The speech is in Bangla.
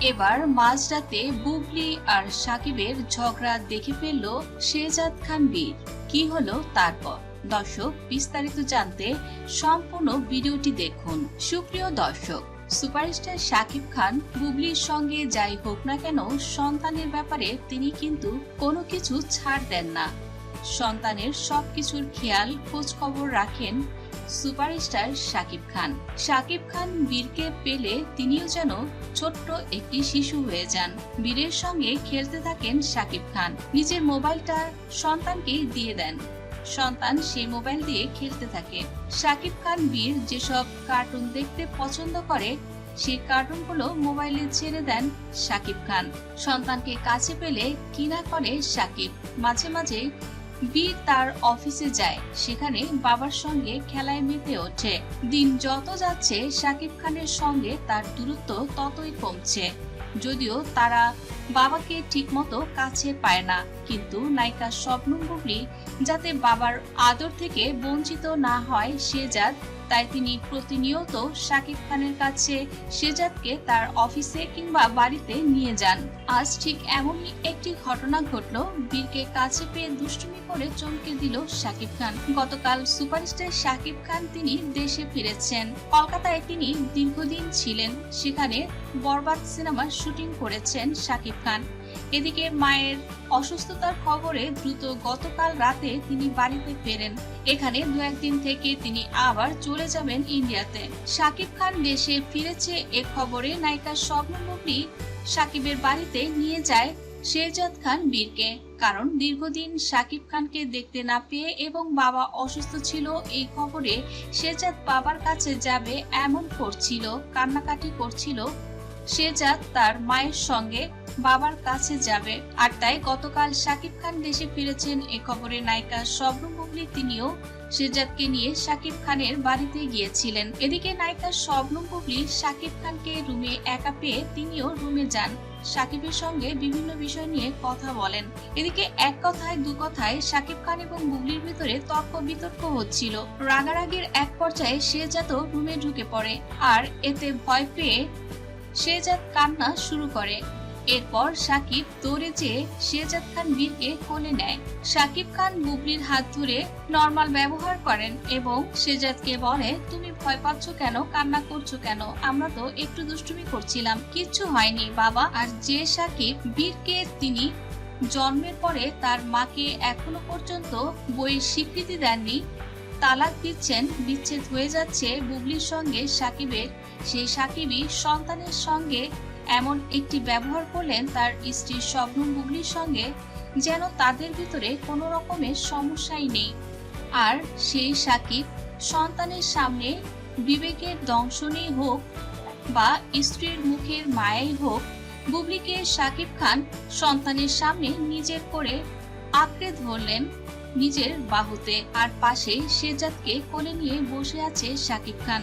এবার মাঝরাতে বুবলি আর সাকিবের ঝগড়া দেখে ফেলল শেজাদ খান বীর। কি হলো তারপর? দর্শক, বিস্তারিত জানতে সম্পূর্ণ ভিডিওটি দেখুন। সুপ্রিয় দর্শক, সুপারস্টার শাকিব খান বুবলির সঙ্গে যাই হোক না কেন সন্তানের ব্যাপারে তিনি কিন্তু কোনো কিছু ছাড় দেন না। সন্তানের সবকিছুর খেয়াল খোঁজ খবর রাখেন সুপারস্টার শাকিব খান। শাকিব খান বীরকে পেলে তিনিও যেন ছোট্ট একটি শিশু হয়ে যান। বীরের সঙ্গে খেলতে থাকেন শাকিব খান। নিজের মোবাইলটা সন্তানকে দিয়ে দেন। সন্তান সেই মোবাইল দিয়ে খেলতে থাকে। শাকিব খান বীর যেসব কার্টুন দেখতে পছন্দ করে সেই কার্টুনগুলো মোবাইলে ছেড়ে দেন শাকিব খান। সন্তানকে কাছে পেলে কিনা করে শাকিব। মাঝে মাঝে বীর তার অফিসে যায়। সেখানে বাবার সঙ্গে খেলায় মেতে ওঠে। দিন যত যাচ্ছে সাকিব খানের সঙ্গে তার দূরত্ব ততই কমছে। যদিও তারা বাবাকে ঠিকমতো কাছে পায় না, কিন্তু নায়িকা স্বপ্ন বুবলি যাতে বাবার আদর থেকে বঞ্চিত না হয় সেজাদ তাই তিনি প্রতিনিয়ত শাকিব খানের কাছে সেজাদকে তার অফিসে কিংবা বাড়িতে নিয়ে যান। আজ ঠিক এমনই একটি ঘটনা ঘটল, বীরকে কাছে পেয়ে দুষ্টুমি করে চমকে দিল শাকিব খান। গতকাল সুপারস্টার শাকিব খান তিনি দেশে ফিরেছেন। কলকাতায় তিনি দীর্ঘদিন ছিলেন। সেখানে বরবাদ সিনেমার শুটিং করেছেন শাকিব খান। এদিকে মায়ের অসুস্থতার খবরে দ্রুত গতকাল রাতে তিনি বাড়িতে ফেরেন। এখানে দু একদিন থেকে তিনি আবার চলে যাবেন ইন্ডিয়াতে। শাকিব খান দেশে ফিরেছে এ খবরে নায়িকা স্বপ্ন বুবলি সাকিবের বাড়িতে নিয়ে যায় শেরজাদ খান বীরকে। কারণ দীর্ঘদিন শাকিব খানকে দেখতে না পেয়ে এবং বাবা অসুস্থ ছিল, এই খবরে শেরজাদ বাবার কাছে যাবে এমন করছিল, কান্নাকাটি করছিল শেরজাদ তার মায়ের সঙ্গে। বাবার কাছে যাবে। আর তাই গতকাল শাকিব খান দেশে ফিরেছেন এ খবরে নায়িকা শবনম বুবলি তিনিও শেরজাদকে নিয়ে শাকিব খানের বাড়িতে গিয়েছিলেন। এদিকে নায়িকা শবনম বুবলি শাকিব খানকে রুমে একা পেয়ে তিনিও রুমে যান। সাকিবের সঙ্গে বিভিন্ন বিষয় নিয়ে কথা বলেন। এদিকে এক কথায়, দু কথায় সাকিব খান এবং বুবলির ভিতরে তর্ক বিতর্ক হচ্ছিল। রাগারাগির এক পর্যায়ে শেজাত রুমে ঢুকে পড়ে। আর এতে ভয় পেয়ে শেজাদ কান্না শুরু করে। এরপর সাকিব দৌড়ে যেয়ে শেজাদ খান বীরকে কোলে নেয়। সাকিব খান বুবলির হাত ধরে নর্মাল ব্যবহার করেন এবং শেজাদকে বলে, তুমি ভয় পাচ্ছ কেন? কান্না করছ কেন? আমরা তো একটু দুষ্টুমি করছিলাম। কিচ্ছু হয়নি, বাবা। আর যে সাকিব বীরকে তিনি জন্মের পরে তার মাকে এখনও পর্যন্ত বইয়ের স্বীকৃতি দেননি, তালাক দিচ্ছেন, বিচ্ছেদ হয়ে যাচ্ছে বুবলির সঙ্গে সাকিবের। সেই সাকিবই সন্তানের সঙ্গে এমন একটি ব্যবহার করলেন তার স্ত্রী শবনম বুবলির সঙ্গে, যেন তাদের ভিতরে কোনো রকমের সমস্যাই নেই। আর সেই সাকিব সন্তানের সামনে বিবেকের দংশনই হোক বা স্ত্রীর মুখের মায়াই হোক, বুবলিকে সাকিব খান সন্তানের সামনে নিজের করে আঁকড়ে ধরলেন নিজের বাহুতে। আর পাশে শেজাদকে কোলে নিয়ে বসে আছে সাকিব খান।